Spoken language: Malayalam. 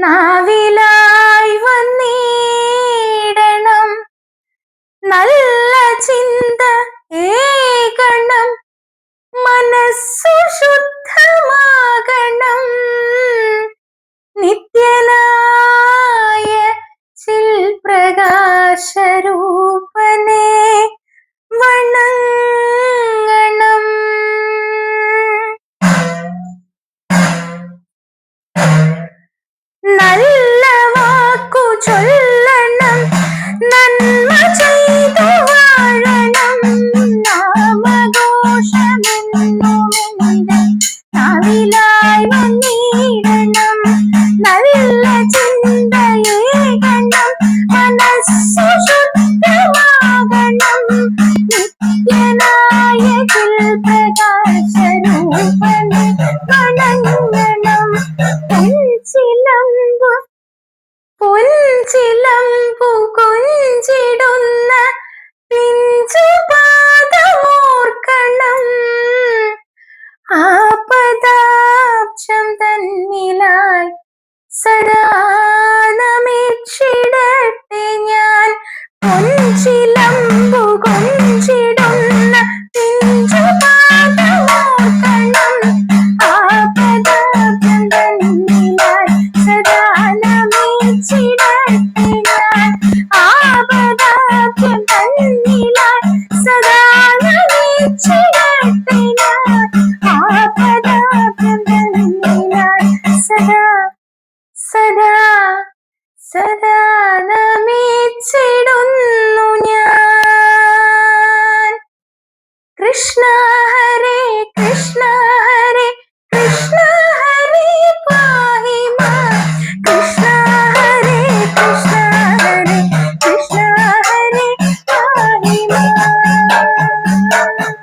നാവിലായി വന്നിടണം. നല്ല ചിന്ത ഏകണം. മനസ്സു ശുദ്ധമാകണം. നിത്യനായ ചിൽ പ്രകാശരൂപനെ സദാ സദാ സദാ നമിച്ചിടുന്നു ഞാൻ. കൃഷ്ണ ഹരേ കൃഷ്ണ ഹരേ കൃഷ്ണ ഹരേ പാഹി മാം കൃഷ്ണ ഹരേ കൃഷ്ണ ഹരേ കൃഷ്ണ ഹരേ പാഹി